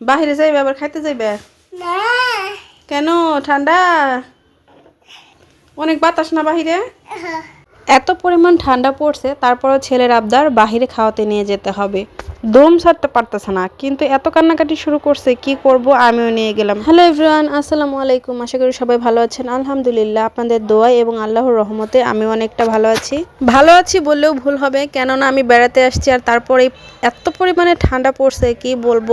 বাহিরে যাইবে আবার খাইতে যাইবে? না। কেন? ঠান্ডা? অনেক বাতাস না বাহিরে? এত পরিমাণ ঠান্ডা পড়ছে তারপরও ছেলের আবদার বাহিরে খাওয়াতে নিয়ে যেতে হবে। দম ছাড়তে পারতেছে না। কিন্তু এত কান্নাকাটি শুরু করছে, কি করব? আমিও নিয়ে গেলাম। হ্যালো এভরিওয়ান, আসসালামু আলাইকুম। আশা করি সবাই ভালো আছেন। আলহামদুলিল্লাহ, আপনাদের দোয়াই এবং আল্লাহর রহমতে আমি অনেকটা ভালো আছি। ভালো আছি বললেও ভুল হবে, কেননা আমি বেড়াতে আসছি আর তারপরে এত পরিমাণে ঠান্ডা পড়ছে, কি বলব?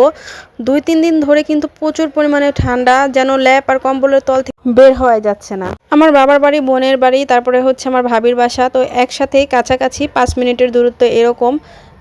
দুই, তিন দিন ধরে কিন্তু প্রচুর পরিমাণে ঠান্ডা, যেন ল্যাপ আর কম্বলের তল থেকে বের হওয়া যাচ্ছে না। আমার বাবার বাড়ি, বোনের বাড়ি, তারপরে হচ্ছে আমার ভাবির বাসা। তো একসাথেই কাছাকাছি পাঁচ মিনিটের দূরত্ব এরকম।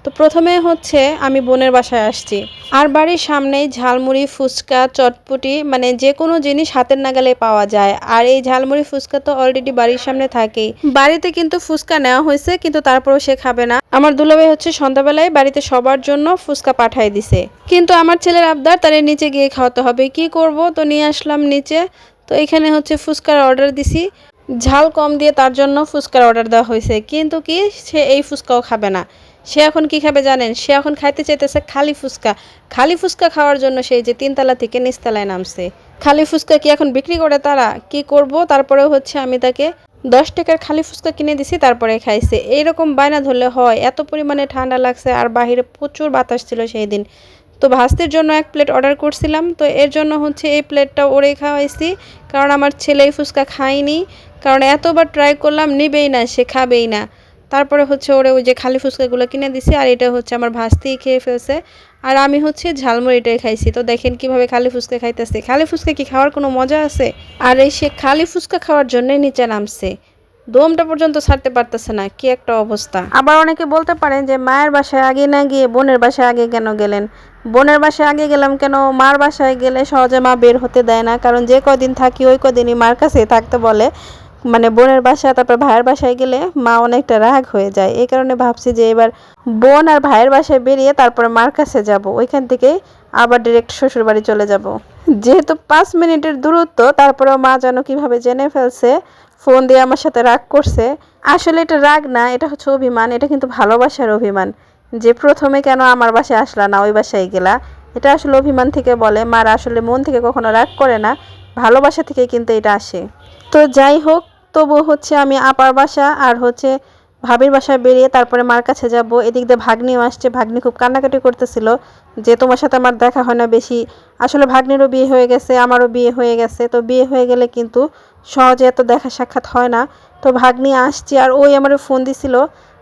তো প্রথমে হচ্ছে আমি বোনের বাসায় আসছি। আর বাড়ির সামনেই ঝালমুড়ি, ফুচকা, চটপটি মানে যে কোনো জিনিস হাতের নাগালে পাওয়া যায়। আর এই ঝালমুড়ি, ফুচকা তো অলরেডি বাড়ির সামনে থাকেই। বাড়িতে কিন্তু ফুচকা নেওয়া হয়েছে, কিন্তু তারপরেও সে খাবে না। আমার দুলাভাই হচ্ছে সন্ধ্যাবেলায় বাড়িতে সবার জন্য ফুচকা পাঠাই দিছে। কিন্তু আমার ছেলের আবদার, তার নিচে গিয়ে খাওয়াতে হবে। কি করব? তো নিয়ে আসলাম নিচে। তো এখানে হচ্ছে ফুচকার অর্ডার দিছি। ঝাল কম দিয়ে তার জন্য ফুচকার অর্ডার দেওয়া হয়েছে। কিন্তু কি, সে এই ফুচকাও খাবে না। সে এখন কি খাবে জানেন? সে এখন খাইতে চাইতেছে খালি ফুচকা। খালি ফুচকা খাওয়ার জন্য সেই যে তিনতলা থেকে নিচতলায় নামছে। খালি ফুচকা কি এখন বিক্রি করে তারা? কি করব? তারপরে হচ্ছে আমি তাকে দশ টাকার খালি ফুচকা কিনে দিছি, তারপরে খাইছে। এইরকম বায়না ধরলে হয়। এত পরিমাণে ঠান্ডা লাগছে আর বাহিরে প্রচুর বাতাস ছিল সেই দিন। তো ভাস্তির জন্য এক প্লেট অর্ডার করছিলাম। তো এর জন্য হচ্ছে এই প্লেটটা ওরেই খাওয়াইছি। কারণ আমার ছেলে ফুচকা খায়নি। কারণ এতবার ট্রাই করলাম, নেবেই না, সে খাবেই না। তারপরে হচ্ছে ওরে ওই যে খালি ফুচকাগুলো কিনে দিছি, আর এটা হচ্ছে আমার ভাস্তিই খেয়ে ফেলছে। আর আমি হচ্ছে ঝালমুড়িটাই খাইছি। তো দেখেন কীভাবে খালি ফুচকা খাইতেছে। খালি ফুচকা কি খাওয়ার কোনো মজা আছে? আর এই সে খালি ফুচকা খাওয়ার জন্যই নিচে নামছে। দমটা পর্যন্ত ছাড়তে পারতেছে না, কি একটা অবস্থা। আবার অনেকে বলতে পারেন যে, মায়ের বাসায় আগে না গিয়ে বোনের বাসায় আগে কেন গেলেন? বোনের বাসায় আগে গেলাম কেন? মার বাসায় গেলে সহজে মা বের হতে দেয় না। কারণ যে কদিন থাকি, ওই কদিনই মার কাছে থাকতে বলে। মানে বোনের বাসা তারপর ভাইয়ের বাসায় গেলে মা অনেকটা রাগ হয়ে যায়। এই কারণে ভাবছি যে এবার বোন আর ভাইয়ের বাসায় বেরিয়ে তারপরে মার কাছে যাব। ওইখান থেকে আবার ডিরেক্ট শ্বশুর বাড়ি চলে যাব। যেহেতু পাঁচ মিনিটের দূরত্ব, তারপরেও মা যেন কীভাবে জেনে ফেলছে, ফোন দিয়ে আমার সাথে রাগ করছে, আসলে এটা রাগ না, এটা হচ্ছে অভিমান, এটা কিন্তু ভালোবাসার অভিমান। যে প্রথমে কেন আমার বাসায় আসলা না, ওই বাসায় গেলা, এটা আসলে অভিমান থেকে বলে। মারা আসলে মন থেকে কখনো রাগ করে না, ভালোবাসা থেকে কিন্তু এটা আসে। তো যাই হোক তবু হচ্ছে আমি আপার বাসা আর হচ্ছে ভাবির বাসায় বেরিয়ে তারপরে মার কাছে যাব। এদিক দিয়ে ভাগ্নিও আসছে। ভাগ্নি খুব কান্নাকাটি করতেছিল যে তোমার সাথে আমার দেখা হয় না বেশি। আসলে ভাগ্নিরও বিয়ে হয়ে গেছে, আমারও বিয়ে হয়ে গেছে। তো বিয়ে হয়ে গেলে কিন্তু সহজে এত দেখা সাক্ষাৎ হয় না। তো ভাগ্নি আসছি আর ওই আমার ফোন দিছিল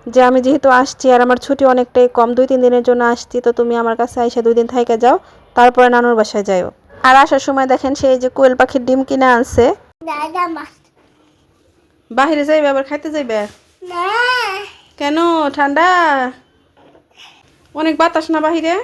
যে আমি যেহেতু আসছি আর আমার ছুটি অনেকটাই কম, দুই তিন দিনের জন্য আসছি, তো তুমি আমার কাছে এসে দুই দিন থেকে যাও, তারপরে নানুর বাসায় যাও আর আসার সময় দেখেন সেই যে কোয়েল পাখির ডিম কিনে আনছে। দাদা বাহিরে যাইবে আবার খাইতে যাইবে? কেন? ঠান্ডা? অনেক বাতাস না বাহিরে?